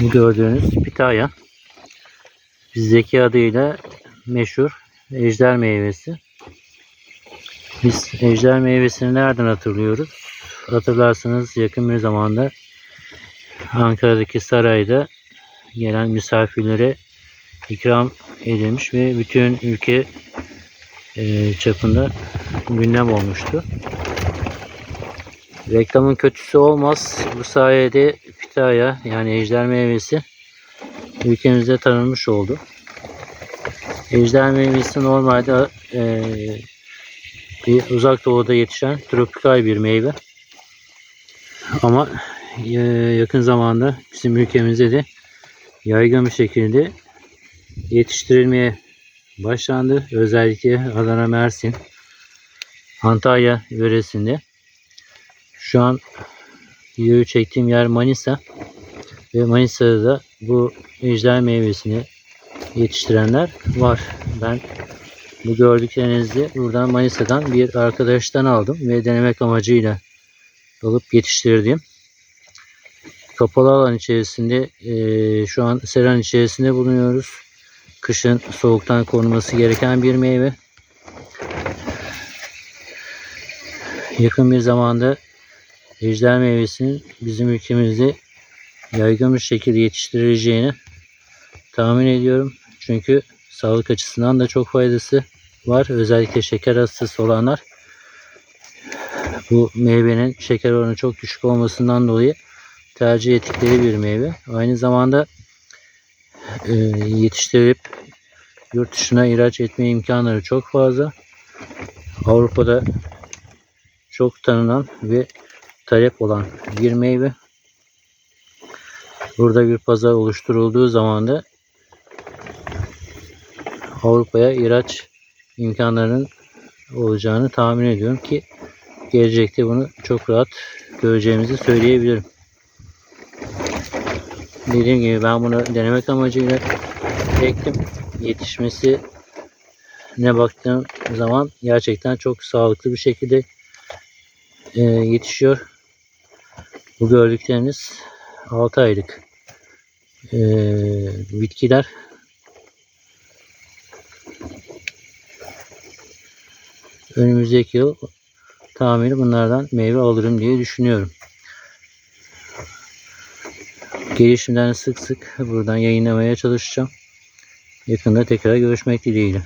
Bu gördüğünüz pitaya. Bizdeki adıyla meşhur ejder meyvesi. Biz ejder meyvesini nereden hatırlıyoruz? Hatırlarsanız yakın bir zamanda Ankara'daki sarayda gelen misafirlere ikram edilmiş ve bütün ülke e, çapında gündem olmuştu. Reklamın kötüsü olmaz. Bu sayede pitaya yani ejder meyvesi ülkemizde tanınmış oldu. Ejder meyvesi normalde e, bir uzak doğuda yetişen tropikal bir meyve. Ama e, yakın zamanda bizim ülkemizde de yaygın bir şekilde yetiştirilmeye başlandı. Özellikle Adana, Mersin, Antalya yöresinde. Şu an videoyu çektiğim yer Manisa. Ve Manisa'da da bu ejder meyvesini yetiştirenler var. Ben bu gördüklerinizi buradan Manisa'dan bir arkadaştan aldım ve denemek amacıyla alıp yetiştirdim. Kapalı alan içerisinde eee, şu an seran içerisinde bulunuyoruz. Kışın soğuktan korunması gereken bir meyve. Yakın bir zamanda ejder meyvesinin bizim ülkemizde yaygın bir şekilde yetiştirileceğini tahmin ediyorum. Çünkü sağlık açısından da çok faydası var. Özellikle şeker hastası olanlar bu meyvenin şeker oranı çok düşük olmasından dolayı tercih ettikleri bir meyve. Aynı zamanda e, yetiştirilip yurt dışına ihraç etme imkanları çok fazla. Avrupa'da çok tanınan ve talep olan bir meyve. Burada bir pazar oluşturulduğu zaman da Avrupa'ya ihraç imkanlarının olacağını tahmin ediyorum ki gelecekte bunu çok rahat göreceğimizi söyleyebilirim. Dediğim gibi ben bunu denemek amacıyla ektim. Yetişmesi ne baktığım zaman gerçekten çok sağlıklı bir şekilde e, yetişiyor. Bu gördükleriniz 6 aylık e, bitkiler. Önümüzdeki yıl tamiri bunlardan meyve alırım diye düşünüyorum. Gelişimden sık sık buradan yayınlamaya çalışacağım. Yakında tekrar görüşmek dileğiyle.